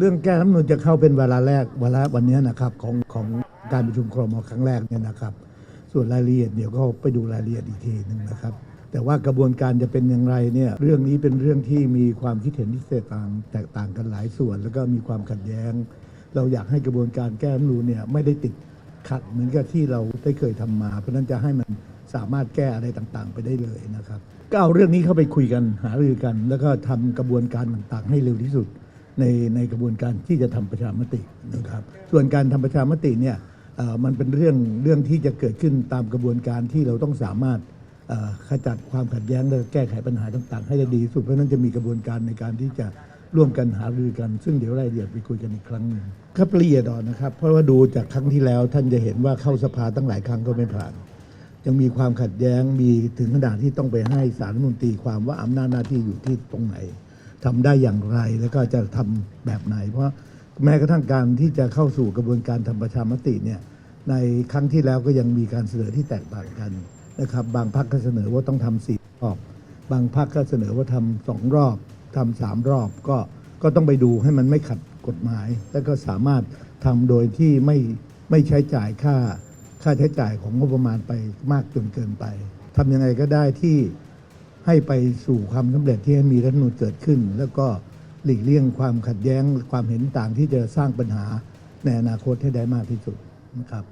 เรื่องแก้รัฐมนูญจะเข้าเป็นเวลาแรกเวลาวันนี้นะครับของของการประชุมครมครั้งแรกเนี่ยนะครับ ส่วนรายละเอียดเดี๋ยวก็ไปดูรายละเอียดอีกทีหนึ่งนะครับ แต่ว่ากระบวนการจะเป็นอย่างไรเนี่ยเรื่องนี้เป็นเรื่องที่มีความคิดเห็นที่แตกต่างแตกต่างกันหลายส่วน แล้วก็มีความขัดแย้ง เราอยากให้กระบวนการแก้รัฐมนูญเนี่ยไม่ได้ติดขัดเหมือนกับที่เราได้เคยทำมา เพราะนั้นจะให้มันสามารถแก้อะไรต่างๆ ไปได้เลยนะครับ ก็เอาเรื่องนี้เข้าไปคุยกันหารือกัน แล้วก็ทำกระบวนการต่างๆ ให้เร็วที่สุด ในในกระบวนการที่จะทำประชามตินะครับ ส่วนการทำประชามติเนี่ยมันเป็นเรื่องเรื่องที่จะเกิดขึ้นตามกระบวนการที่เราต้องสามารถขจัดความขัดแย้งและแก้ไขปัญหาต่าง ๆ ให้ได้ดีที่สุดเพราะนั้นจะมีกระบวนการในการที่จะร่วมกันหารือกัน ซึ่งเดี๋ยวรายละเอียดไปคุยกันอีกครั้งหนึ่งครับละเอียดอ่อนนะครับ เพราะว่าดูจากครั้งที่แล้วท่านจะเห็นว่าเข้าสภาตั้งหลายครั้งก็ไม่ผ่าน ยังมีความขัดแย้งมีถึงขนาดที่ต้องไปให้สารรัฐธรรมนตรีความว่าอำนาจหน้าที่อยู่ที่ตรงไหน ทำได้อย่างไร แล้วก็จะทำแบบไหน เพราะแม้กระทั่งการที่จะเข้าสู่กระบวนการทำประชามติเนี่ยในครั้งที่แล้วก็ยังมีการเสนอที่แตกต่างกันนะครับ บางพรรคก็เสนอว่าต้องทำสี่รอบ บางพรรคก็เสนอว่าทำสองรอบทำสามรอบก็ก็ต้องไปดูให้มันไม่ขัดกฎหมาย แล้วก็สามารถทำโดยที่ไม่ไม่ใช้จ่ายค่าค่าใช้จ่ายของงบประมาณไปมากจนเกินไปทำยังไงก็ได้ที่ ให้ไปสู่ความสำเร็จที่ให้มีรัฐธรรมนูญเกิดขึ้น แล้วก็หลีกเลี่ยงความขัดแย้งความเห็นต่างที่จะสร้างปัญหาในอนาคตให้ได้มากที่สุดนะครับ